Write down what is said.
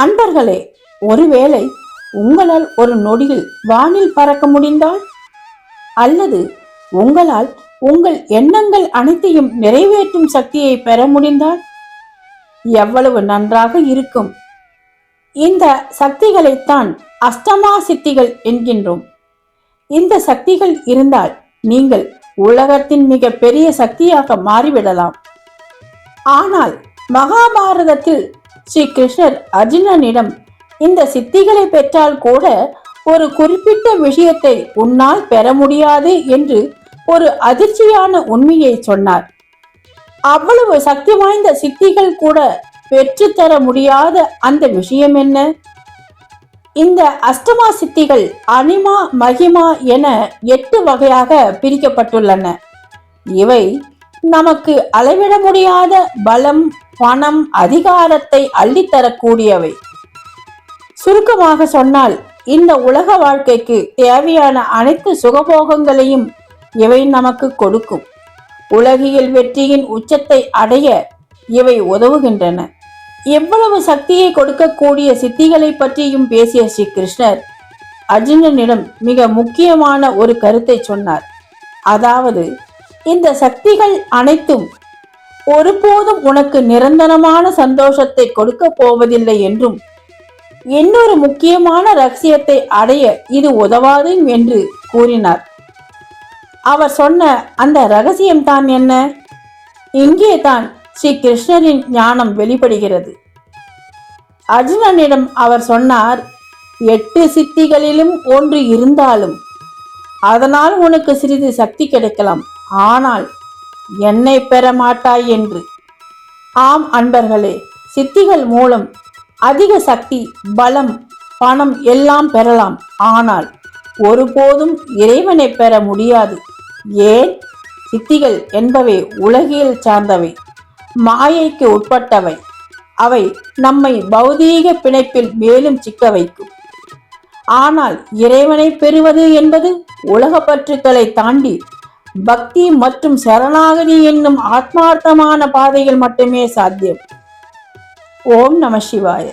அன்பர்களே ஒருவேளை உங்களால் ஒரு நொடியில் வானில் பறக்க முடிந்தால்? அல்லது உங்களால் உங்கள் எண்ணங்கள் அனைத்தையும் நிறைவேற்றும் சக்தியை பெற முடிந்தால்? எவ்வளவு நன்றாக இருக்கும். இந்த சக்திகளைத்தான் அஷ்டமா சித்திகள் என்கின்றோம். இந்த சக்திகள் இருந்தால் நீங்கள் உலகத்தின் மிக பெரிய சக்தியாக மாறிவிடலாம். ஆனால் மகாபாரதத்தில் ஸ்ரீ கிருஷ்ணர் அர்ஜுனனிடம் இந்த சித்திகளை பெற்றால் கூட ஒரு குறிப்பிட்ட விஷயத்தை உன்னால் பெற முடியாது என்று ஒரு அதிர்ச்சியான உண்மையை சொன்னார். அவ்வளவு சக்தி வாய்ந்த சித்திகள் கூட பெற்றுத்தர முடியாத அந்த விஷயம் என்ன? இந்த அஷ்டமா சித்திகள் அனிமா மகிமா என எட்டு வகையாக பிரிக்கப்பட்டுள்ளன. இவை நமக்கு அளவிட முடியாத பலம் பணம் அதிகாரத்தை அள்ளித்தரக்கூடியவை. சுருக்கமாக சொன்னால் இந்த உலக வாழ்க்கைக்கு தேவையான அனைத்து சுகபோகங்களையும் இவை நமக்கு கொடுக்கும். உலகியல் வெற்றியின் உச்சத்தை அடைய இவை உதவுகின்றன. எவ்வளவு சக்தியை கொடுக்கக்கூடிய சித்திகளை பற்றியும் பேசிய ஸ்ரீ கிருஷ்ணர் அர்ஜுனனிடம் மிக முக்கியமான ஒரு கருத்தை சொன்னார். அதாவது இந்த சக்திகள் அனைத்தும் ஒருபோதும் உனக்கு நிரந்தரமான சந்தோஷத்தை கொடுக்க போவதில்லை என்றும் இன்னொரு முக்கியமான ரகசியத்தை அடைய இது உதவாது என்று கூறினார். அவர் சொன்ன அந்த ரகசியம் தான் என்ன? இங்கே தான் ஸ்ரீ கிருஷ்ணரின் ஞானம் வெளிப்படுகிறது. அர்ஜுனனிடம் அவர் சொன்னார் எட்டு சித்திகளிலும் ஒன்று இருந்தாலும் அதனால் உனக்கு சிறிது சக்தி கிடைக்கலாம். ஆனால் என்னை பெற மாட்டாய் என்று. ஆம் அன்பர்களே சித்திகள் மூலம் அதிக சக்தி பலம் பணம் எல்லாம் பெறலாம். ஆனால் ஒருபோதும் இறைவனை பெற முடியாது. ஏன்? சித்திகள் என்பவை உலகியல் சார்ந்தவை மாயைக்கு உட்பட்டவை. அவை நம்மை பௌதீக பிணைப்பில் மேலும் சிக்க வைக்கும். ஆனால் இறைவனை பெறுவது என்பது உலகப்பற்றுக்களை தாண்டி பக்தி மற்றும் சரணாகதி என்னும் ஆத்மார்த்தமான பாதையில் மட்டுமே சாத்தியம். ஓம் நம சிவாய.